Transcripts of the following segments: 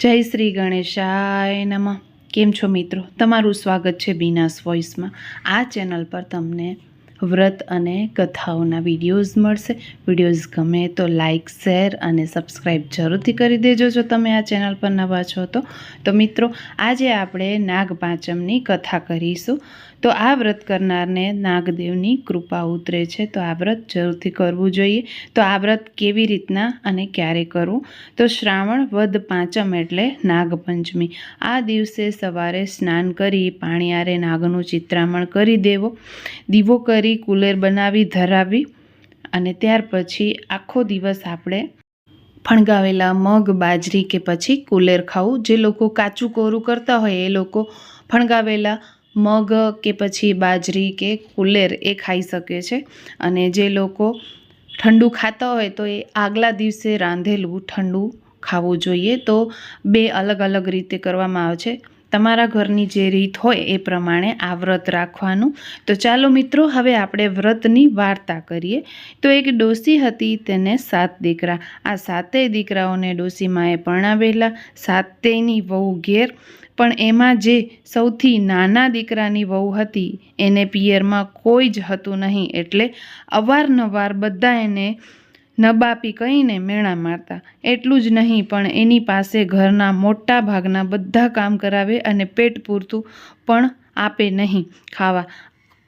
જય શ્રી ગણેશાય નમઃ. કેમ છો મિત્રો? તમારું સ્વાગત છે બીનાસ વોઇસમાં આ ચેનલ પર તમને વ્રત અને કથાઓના વિડીયોઝ મળશે. વિડીયોઝ ગમે તો લાઇક શેર અને સબસ્ક્રાઈબ જરૂરથી કરી દેજો જો તમે આ ચેનલ પર નવા છો તો. તો મિત્રો, આજે આપણે નાગ પાંચમની કથા કરીશું. તો આ વ્રત કરનારને નાગદેવની કૃપા ઉતરે છે. તો આ વ્રત જરૂરથી કરવું જોઈએ. તો આ વ્રત કેવી રીતના અને ક્યારે કરવું? તો શ્રાવણ વદ પાંચમ એટલે નાગપંચમી. આ દિવસે સવારે સ્નાન કરી પાણીયારે નાગનું ચિત્રામણ કરી દેવો. દીવો કરી કુલેર બનાવી, ધરાવી અને ત્યાર પછી આખો દિવસ આપણે ફણગાવેલા મગ, બાજરી કે પછી કુલેર ખાવું. જે લોકો કાચું કોરું કરતા હોય એ લોકો ફણગાવેલા મગ કે પછી બાજરી કે કુલેર એ ખાઈ શકે છે. અને જે લોકો ઠંડુ ખાતા હોય તો એ આગલા દિવસે રાંધેલું ઠંડુ ખાવું જોઈએ. તો બે અલગ અલગ રીતે કરવામાં આવે છે. તમારા ઘરની જે રીત હોય એ પ્રમાણે આ વ્રત રાખવાનું. તો ચાલો મિત્રો, હવે આપણે વ્રતની વાર્તા કરીએ. તો એક ડોસી હતી તેને સાત દીકરા. આ સાતેય દીકરાઓને ડોસીમાએ પરણાવેલા. સાતેયની વહુ ઘેર. પણ એમાં જે સૌથી નાના દીકરાની વહુ હતી, એને પિયરમાં કોઈ જ હતું નહીં. એટલે અવારનવાર બધા એને નબાપી કહીને મેણા મારતા. એટલું જ નહીં, પણ એની પાસે ઘરના મોટા ભાગના બધા કામ કરાવે અને પેટ પૂરતું પણ આપે નહીં ખાવા.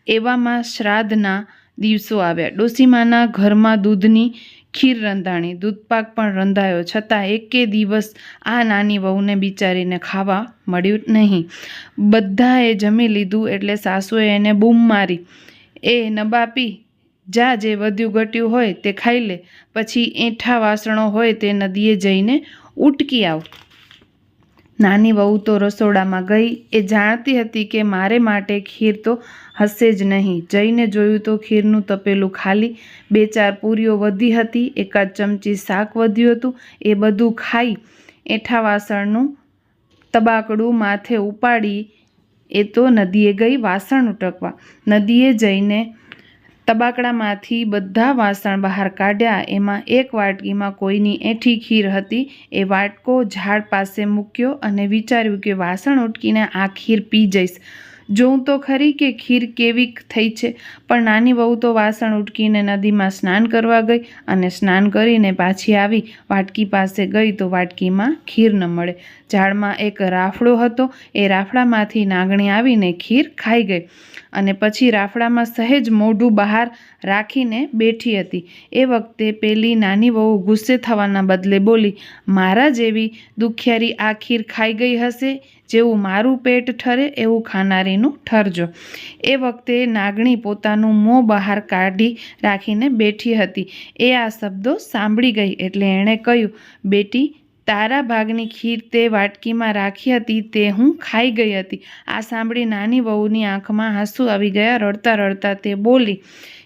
એવામાં શ્રાદ્ધના દિવસો આવ્યા. ડોસીમાના ઘરમાં દૂધની ખીર રંધાણી. દૂધપાક પણ રંધાયો. છતાં એકે દિવસ આ નાની વહુને બિચારીને ખાવા મળ્યું નહીં. બધાએ જમી લીધું એટલે સાસુએ એને બૂમ મારી. એ નબાપી જા જે વધ્યું ઘટ્યું હોય તે ખાઈ લે, પછી એઠા વાસણો હોય તે નદીએ જઈને ઉટકી આવ. નાની વહુ તો રસોડામાં ગઈ, એ જાણતી હતી કે મારે માટે ખીર તો હશે જ નહીં. જઈને જોયું તો ખીરનું તપેલું ખાલી, બે ચાર પૂરીઓ વધી હતી, એકાદ ચમચી શાક વધ્યું હતું, એ બધું ખાઈ એઠા વાસણનું તબાકડું માથે ઉપાડી, એ તો નદીએ ગઈ વાસણ ઉટકવા. નદીએ જઈને તબાકડામાંથી બધા વાસણ બહાર કાઢ્યા. એમાં એક વાટકીમાં કોઈની એઠી ખીર હતી. એ વાટકો ઝાડ પાસે મૂક્યો અને વિચાર્યું કે વાસણ ઉટકીને આ ખીર પી જઈશ. જોઉં તો ખરી કે ખીર કેવી થઈ છે. પણ નાની વહુ તો વાસણ ઉટકીને નદીમાં સ્નાન કરવા ગઈ અને સ્નાન કરીને પાછી આવી. વાટકી પાસે ગઈ તો વાટકીમાં ખીર ન મળે. ઝાડમાં એક રાફડો હતો. એ રાફડામાંથી નાગણી આવીને ખીર ખાઈ ગઈ. અને પછી રાફડામાં સહેજ મોઢું બહાર રાખીને બેઠી હતી. એ વખતે પેલી નાની વહુ ગુસ્સે થવાના બદલે બોલી, મારા જેવી દુખિયારી આ ખીર ખાઈ ગઈ હશે જેવું મારું પેટ ઠરે એવું ખાનારીનું ઠરજો. એ વખતે નાગણી પોતાનું મોં બહાર કાઢી રાખીને બેઠી હતી. એ આ શબ્દો સાંભળી ગઈ એટલે એણે કહ્યું, બેટી તારા ભાગની ખીર તે વાટકીમાં રાખી હતી, તે હું ખાઈ ગઈ હતી. આ સાંભળી નાની વહુની આંખમાં આંસુ આવી ગયા, રડતા રડતા તે બોલી,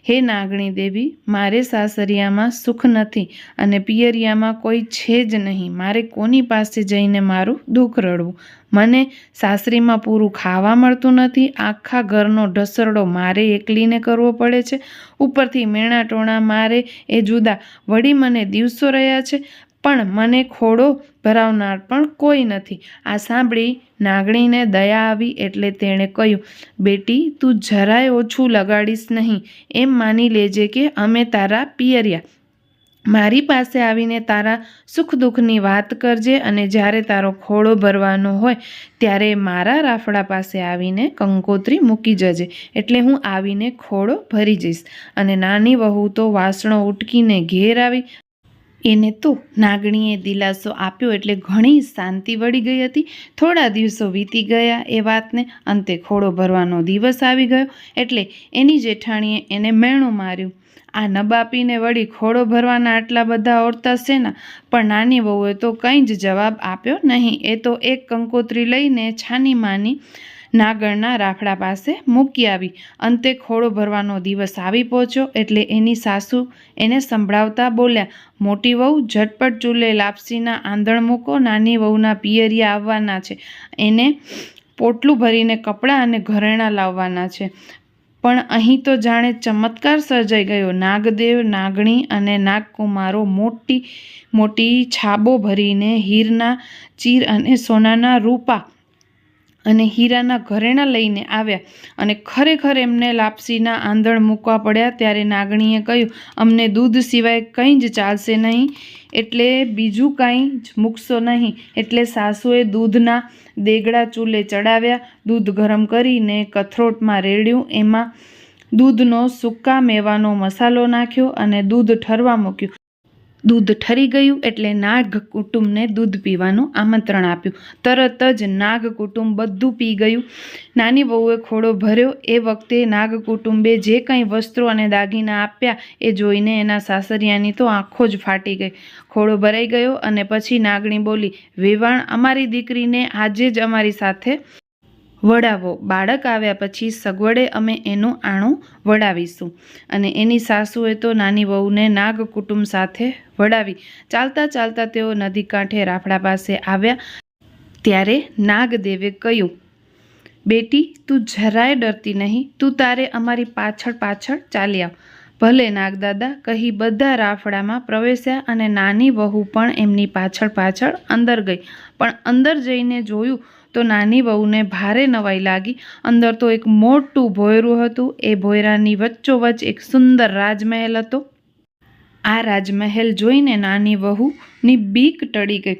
હે નાગણી દેવી, મારે સાસરિયામાં સુખ નથી અને પિયરિયામાં કોઈ છે જ નહીં. મારે કોની પાસે જઈને મારું દુઃખ રડવું? મને સાસરીમાં પૂરું ખાવા મળતું નથી. આખા ઘરનો ઢસરડો મારે એકલીને કરવો પડે છે. ઉપરથી મેણા ટોણા મારે એ જુદા. વળી મને દિવસો રહ્યા છે. પણ મને ખોડો ભરાવનાર પણ કોઈ નથી. આ સાંભળી નાગણીને દયા આવી એટલે તેણે કહ્યું, બેટી, તું જરાય ઓછું લગાડીશ નહીં. એમ માની લેજે કે અમે તારા પિયરિયા. મારી પાસે આવીને તારા સુખ દુઃખની વાત કરજે અને જ્યારે તારો ખોળો ભરવાનો હોય, ત્યારે મારા રાફડા પાસે આવીને કંકોત્રી મૂકી જજે, એટલે હું આવીને ખોળો ભરી જઈશ. અને નાની વહુ તો વાસણો ઉટકીને ઘેર આવી એને તો નાગણીએ દિલાસો આપ્યો એટલે ઘણી શાંતિ વળી ગઈ હતી. થોડા દિવસો વીતી ગયા એ વાતને, અંતે ખોળો ભરવાનો દિવસ આવી ગયો એટલે એની જેઠાણીએ એને મેણું માર્યું. આ નબાપીને વળી ખોળો ભરવાના આટલા બધા ઓરતા શેના? પણ નાની વહુએ તો કંઈ જ જવાબ આપ્યો નહીં. એ તો એક કંકોત્રી લઈને છાની માની નાગણના રાફડા પાસે મૂકી આવી. અંતે ખોળો ભરવાનો દિવસ આવી પહોંચ્યો એટલે એની સાસુ એને સંભળાવતા બોલ્યા, મોટી વહુ, ઝટપટ ચૂલે લાપસીના આંધણ મૂકો, નાની વહુના પિયરિયા આવવાના છે. એને પોટલું ભરીને કપડાં અને ઘરેણાં લાવવાના છે. પણ અહીં તો જાણે ચમત્કાર સર્જાઈ ગયો. નાગદેવ, નાગણી અને નાગકુમારો મોટી મોટી છાબો ભરીને હીરના ચીર અને સોનાના રૂપા અને હીરાના ઘરેણાં લઈને આવ્યા અને ખરેખર એમને લાપસીના આંધણ મૂકવા પડ્યા ત્યારે નાગણીએ કહ્યું, અમને દૂધ સિવાય કંઈ જ ચાલશે નહીં, એટલે બીજું કાંઈ જ મૂકશો નહીં. એટલે સાસુએ દૂધના દેગડા ચૂલે ચડાવ્યા, દૂધ ગરમ કરીને કથરોટમાં રેડ્યું, એમાં દૂધનો સૂકા મેવાનો મસાલો નાખ્યો અને દૂધ ઠરવા મૂક્યું. દૂધ ઠરી ગયું એટલે નાગ કુટુંબને દૂધ પીવાનું આમંત્રણ આપ્યું. તરત જ નાગ કુટુંબ બધું પી ગયું. નાની વહુએ ખોડો ભર્યો. એ વખતે નાગ કુટુંબે જે કંઈ વસ્ત્રો અને દાગીના આપ્યા એ જોઈને એના સાસરિયાની તો આંખો જ ફાટી ગઈ. ખોડો ભરાઈ ગયો અને પછી નાગણી બોલી, વેવાણ, અમારી દીકરીને આજે જ અમારી સાથે વડાવો. બાળક આવ્યા પછી સગવડે અમે એનું આણું વડાવીશું. અને એની સાસુએ તો નાની વહુને નાગ કુટુંબ સાથે વડાવી. ચાલતા ચાલતા તેઓ નદી કાંઠે રાફડા પાસે આવ્યા. ત્યારે નાગદેવે કહ્યું, બેટી, તું જરાય ડરતી નહીં. તું તારે અમારી પાછળ પાછળ ચાલી આવ ભલે નાગદાદા કહી બધા રાફડામાં પ્રવેશ્યા અને નાની વહુ પણ એમની પાછળ પાછળ અંદર ગઈ. પણ અંદર જઈને જોયું તો નાની વહુને ભારે નવાઈ લાગી. અંદર તો એક મોટું ભોયરું હતું. એ ભોયરાની વચ્ચોવચ્ચ એક સુંદર રાજમહેલ હતો. આ રાજમહેલ જોઈને નાની વહુની બીક ટળી ગઈ.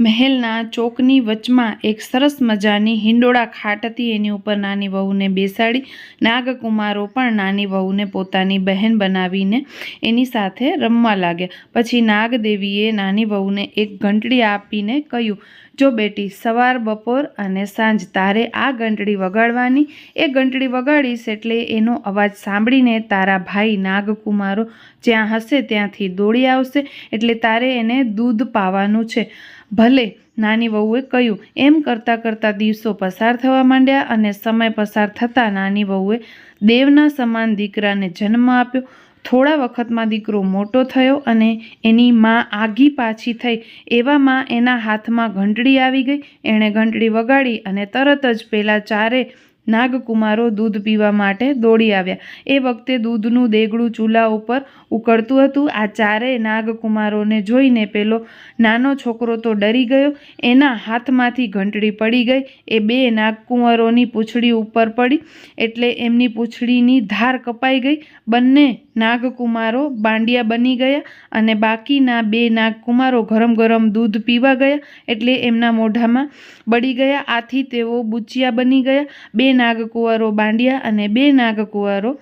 મહેલના ચોકની વચમાં એક સરસ મજાની હિંડોળા ખાટ હતી એની ઉપર નાની વહુને બેસાડી, નાગકુમારો પણ નાની વહુને પોતાની બહેન બનાવીને એની સાથે રમવા લાગ્યા. પછી નાગદેવીએ નાની વહુને એક ઘંટડી આપીને કહ્યું, જો બેટી, સવાર, બપોર અને સાંજ તારે આ ઘંટડી વગાડવાની. એ ઘંટડી વગાડીશ એટલે એનો અવાજ સાંભળીને તારા ભાઈ નાગકુમારો જ્યાં હશે ત્યાંથી દોડી આવશે, એટલે તારે એને દૂધ પાવાનું છે. ભલે નાની વહુએ કહ્યું, એમ કરતાં કરતાં દિવસો પસાર થવા માંડ્યા અને સમય પસાર થતાં નાની વહુએ દેવના સમાન દીકરાને જન્મ આપ્યો. થોડા વખતમાં દીકરો મોટો થયો અને એની માં આગી પાછી થઈ. એવામાં એના હાથમાં ઘંટડી આવી ગઈ. એણે ઘંટડી વગાડી અને તરત જ પેલા ચારે નાગકુમારો દૂધ પીવા માટે દોડી આવ્યા. એ વખતે દૂધનું દેગડું ચૂલા ઉપર ઉકળતું હતું. આ ચારેય નાગકુમારોને જોઈને પેલો નાનો છોકરો તો ડરી ગયો. એના હાથમાંથી ઘંટડી પડી ગઈ. એ બે નાગકુમારોની પૂંછડી ઉપર પડી. એટલે એમની પૂંછડીની ધાર કપાઈ ગઈ. બંને નાગકુમારો બાંડિયા બની ગયા અને બાકીના બે નાગકુમારો ગરમ ગરમ દૂધ પીવા ગયા એટલે એમના મોઢામાં બળી ગયા. આથી તેઓ બુચિયા બની ગયા. બે નાગકુંવરો બાંડિયા અને બે નાગકુંવરો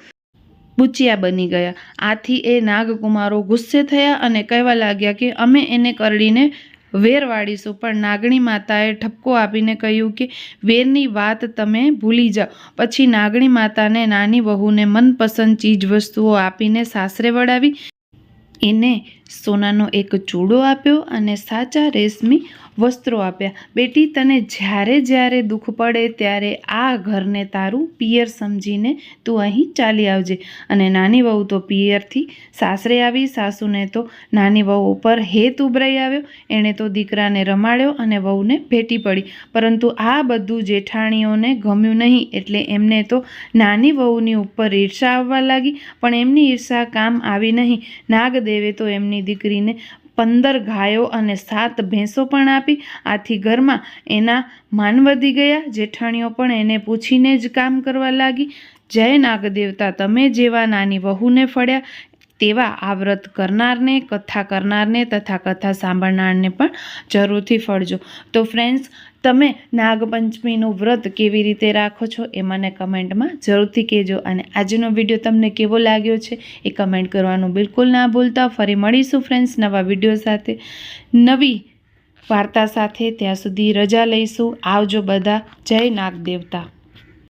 બુચિયા બની ગયા. આથી એ નાગકુમારો ગુસ્સે થયા અને કહેવા લાગ્યા કે અમે એને કરડીને વેર વાળીશું પણ નાગણી માતાએ ઠપકો આપીને કહ્યું કે, વેરની વાત તમે ભૂલી જાઓ. પછી નાગણી માતાને નાની વહુને મનપસંદ ચીજ વસ્તુઓ આપીને સાસરે વળાવી. એને સોનાનો એક ચૂડો આપ્યો અને સાચા રેશમી વસ્ત્રો આપ્યા. બેટી, તને જ્યારે જ્યારે દુઃખ પડે ત્યારે આ ઘરને તારું પિયર સમજીને તું અહીં ચાલી આવજે. અને નાની વહુ તો પિયરથી સાસરે આવી, સાસુને તો નાની વહુ ઉપર હેત ઉભરાઈ આવ્યો. એણે તો દીકરાને રમાડ્યો અને વહુને ભેટી પડી. પરંતુ આ બધું જેઠાણીઓને ગમ્યું નહીં, એટલે એમને તો નાની વહુની ઉપર ઈર્ષા આવવા લાગી. પણ એમની ઈર્ષા કામ આવી નહીં. નાગદેવે તો એમની દીકરીને પંદર ગાયો અને સાત ભેંસો પણ આપી આથી ઘરમાં એના માન વધી ગયા. જેઠાણીઓ પણ એને પૂછીને જ કામ કરવા લાગી. જય નાગદેવતા, તમે જેવા નાની વહુને ફળ્યા તેવા આ વ્રત કરનારને, કથા કરનારને તથા કથા સાંભળનારને પણ જરૂરથી ફળજો. તો ફ્રેન્ડ્સ તમે નાગપંચમીનું વ્રત કેવી રીતે રાખો છો એ મને કમેન્ટમાં જરૂરથી કહેજો. અને આજનો વીડિયો તમને કેવો લાગ્યો છે એ કમેન્ટ કરવાનું બિલકુલ ના ભૂલતા. ફરી મળીશું ફ્રેન્ડ્સ નવા વીડિયો સાથે. નવી વાર્તા સાથે ત્યાં સુધી રજા લઈશું. આવજો બધા. જય નાગદેવતા.